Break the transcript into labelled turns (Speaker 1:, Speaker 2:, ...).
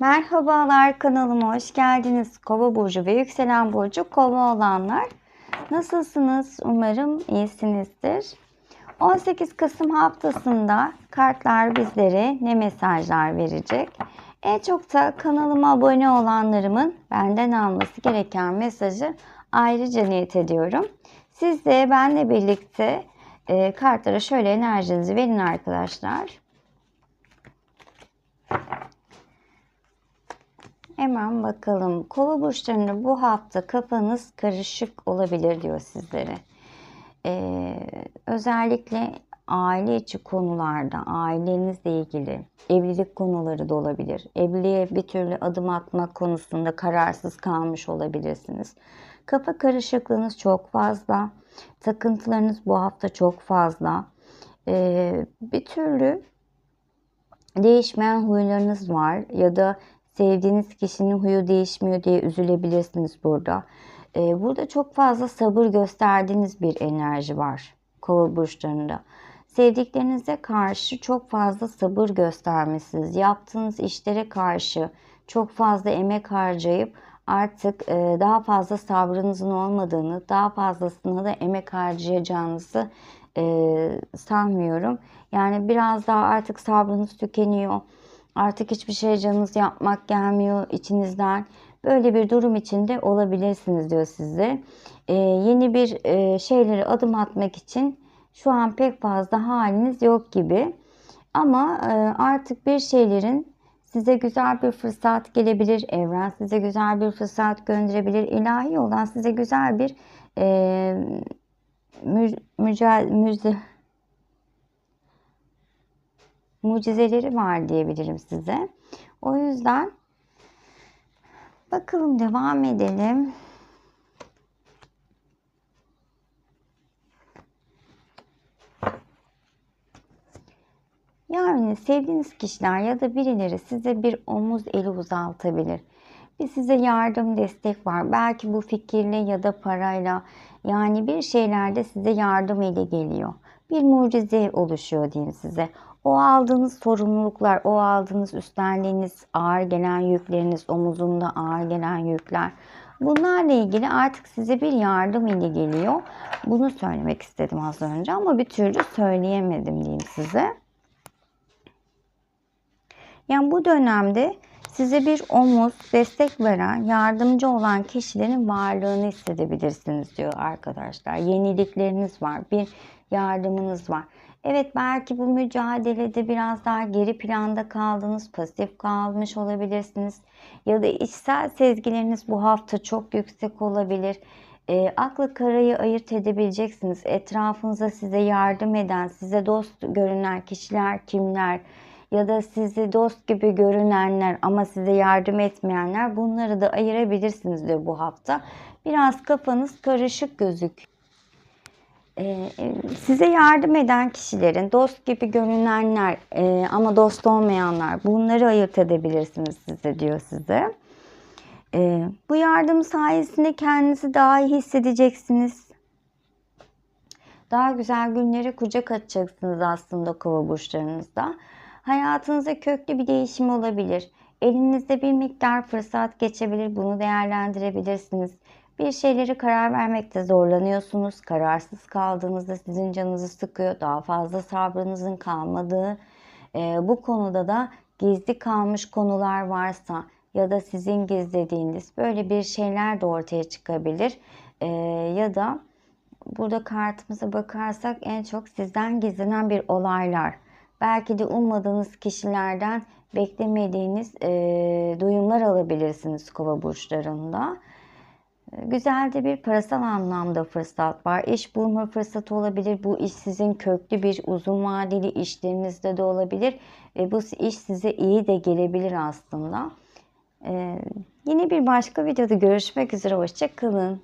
Speaker 1: Merhabalar kanalıma hoş geldiniz. Kova burcu ve yükselen burcu kova olanlar. Nasılsınız? Umarım iyisinizdir. 18 Kasım haftasında kartlar bizlere ne mesajlar verecek? En çok da kanalıma abone olanlarımın benden alması gereken mesajı ayrıca niyet ediyorum. Siz de benle birlikte e, kartlara şöyle enerjinizi verin arkadaşlar. Hemen bakalım. Kova burçlarında bu hafta kafanız karışık olabilir diyor sizlere. Ee, özellikle aile içi konularda, ailenizle ilgili evlilik konuları da olabilir. Evliliğe bir türlü adım atmak konusunda kararsız kalmış olabilirsiniz. Kafa karışıklığınız çok fazla. Takıntılarınız bu hafta çok fazla. Ee, bir türlü değişmeyen huylarınız var ya da sevdiğiniz kişinin huyu değişmiyor diye üzülebilirsiniz burada. Ee, burada çok fazla sabır gösterdiğiniz bir enerji var kova burçlarında. Sevdiklerinize karşı çok fazla sabır göstermişsiniz. Yaptığınız işlere karşı çok fazla emek harcayıp artık e, daha fazla sabrınızın olmadığını, daha fazlasına da emek harcayacağınızı e, sanmıyorum. Yani biraz daha artık sabrınız tükeniyor. Artık hiçbir şey canınız yapmak gelmiyor içinizden. Böyle bir durum içinde olabilirsiniz diyor size. Ee, yeni bir e, şeyleri adım atmak için şu an pek fazla haliniz yok gibi. Ama e, artık bir şeylerin size güzel bir fırsat gelebilir. Evren size güzel bir fırsat gönderebilir. İlahi yoldan size güzel bir e, mü, müca, müze, mucizeleri var diyebilirim size. O yüzden bakalım devam edelim. Yani sevdiğiniz kişiler ya da birileri size bir omuz eli uzatabilir. Bir size yardım, destek var. Belki bu fikirle ya da parayla yani bir şeylerde size yardım eli geliyor. Bir mucize oluşuyor diyeyim size. O aldığınız sorumluluklar, o aldığınız üstlendiğiniz ağır gelen yükleriniz, omuzunda ağır gelen yükler. Bunlarla ilgili artık size bir yardım ili geliyor. Bunu söylemek istedim az önce ama bir türlü söyleyemedim diyeyim size. Yani bu dönemde size bir omuz, destek veren, yardımcı olan kişilerin varlığını hissedebilirsiniz diyor arkadaşlar. Yenilikleriniz var, bir yardımınız var. Evet belki bu mücadelede biraz daha geri planda kaldınız, pasif kalmış olabilirsiniz. Ya da içsel sezgileriniz bu hafta çok yüksek olabilir. E, aklı karayı ayırt edebileceksiniz. Etrafınıza size yardım eden, size dost görünen kişiler kimler? Ya da sizi dost gibi görünenler ama size yardım etmeyenler bunları da ayırabilirsiniz diyor bu hafta. Biraz kafanız karışık gözüküyor. Ee, size yardım eden kişilerin dost gibi görünenler e, ama dost olmayanlar bunları ayırt edebilirsiniz size diyor size. Ee, bu yardım sayesinde kendinizi daha iyi hissedeceksiniz. Daha güzel günlere kucak açacaksınız aslında kova burçlarınızda. Hayatınızda köklü bir değişim olabilir. Elinizde bir miktar fırsat geçebilir. Bunu değerlendirebilirsiniz. Bir şeyleri karar vermekte zorlanıyorsunuz. Kararsız kaldığınızda sizin canınızı sıkıyor. Daha fazla sabrınızın kalmadığı. E, bu konuda da gizli kalmış konular varsa ya da sizin gizlediğiniz böyle bir şeyler de ortaya çıkabilir. E, ya da burada kartımıza bakarsak en çok sizden gizlenen bir olaylar. Belki de ummadığınız kişilerden beklemediğiniz e, duyumlar alabilirsiniz kova burçlarında. Güzel de bir parasal anlamda fırsat var. İş bulma fırsatı olabilir. Bu iş sizin köklü bir uzun vadeli işlerinizde de olabilir. Ve bu iş size iyi de gelebilir aslında. Ee, yine bir başka videoda görüşmek üzere. Hoşçakalın.